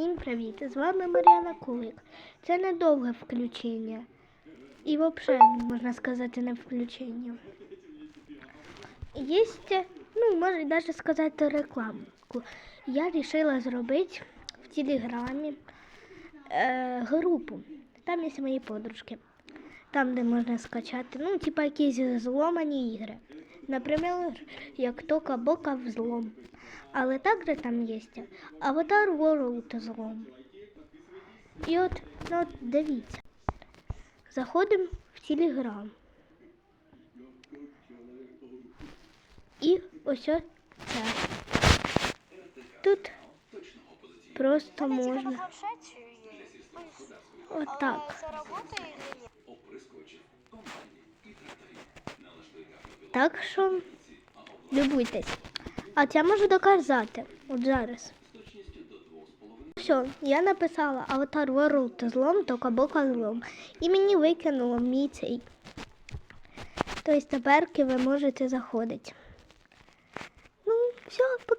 Всім привіт! З вами Мар'яна Кулик. Це недовге включення. І взагалі, можна сказати, не включення. Є, ну, можна навіть сказати, рекламку. Я вирішила зробити в Телеграмі е, групу. Там є мої подружки. Там, де можна скачати, ну, типа якісь зломані ігри. Наприклад, як Тока Бока взлом. Але також там є Avatar World злом. І от, ну, от дивіться. Заходимо в Телеграм. І ось це. Тут просто можна отак. А Так що любуйтесь. А це можу доказати. От зараз. Все, я написала Avatar World злом, тока бока злом. І мені викинуло мій цей. Тобто тепер ви можете заходити. Ну, все, пока.